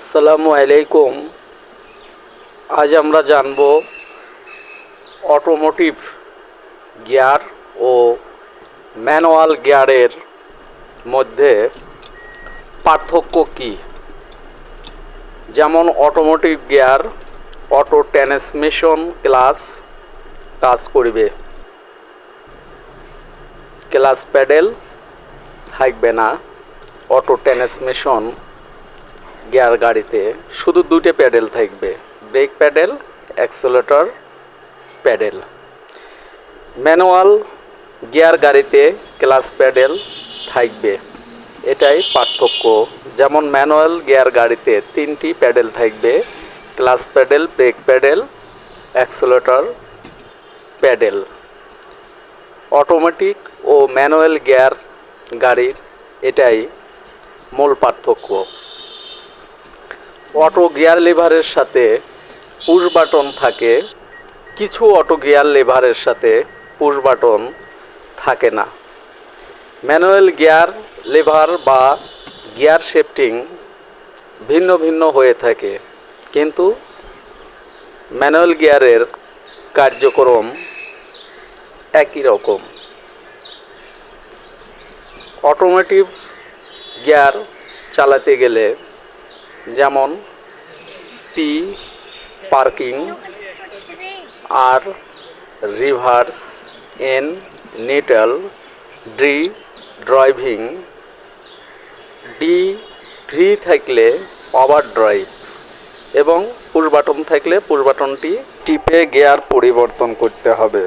আসসালামু আলাইকুম। আজ আমরা জানব অটোমোটিভ গিয়ার ও ম্যানুয়াল গিয়ারের মধ্যে পার্থক্য কি? যেমন automotive gear auto transmission clutch কাজ করবে। ক্লাস প্যাডেল থাকবে না অটো ট্রান্সমিশন গিয়ার গাড়িতে শুধু দুটো প্যাডেল থাকবে, brake pedal, accelerator pedal. Manual gear গাড়িতে ক্লাস প্যাডেল থাকবে, এটাই পার্থক্য। যেমন ম্যানুয়াল গিয়ার গাড়িতে তিনটি প্যাডেল থাকবে, clutch pedal, brake pedal, accelerator pedal. Automatic ও ম্যানুয়াল গিয়ার গাড়ির এটাই মূল পার্থক্য। অটো গিয়ার লিভারের সাথে পুশ বাটন থাকে। কিছু অটো গিয়ার লিভারের সাথে পুশ বাটন থাকে না। ম্যানুয়াল গিয়ার লিভার বা গিয়ার শিফটিং ভিন্ন ভিন্ন হয়ে থাকে, কিন্তু ম্যানুয়াল গিয়ারের কার্যক্রম একই রকম। অটোমেটিভ গিয়ার চালাতে গেলে যেমন P parking, R reverse, N, neutral, D, driving. D, three থাকলে ওভার ড্রাইভ এবং পুশ বাটন থাকলে পুশ বাটনটি টিপে গিয়ার পরিবর্তন করতে হবে।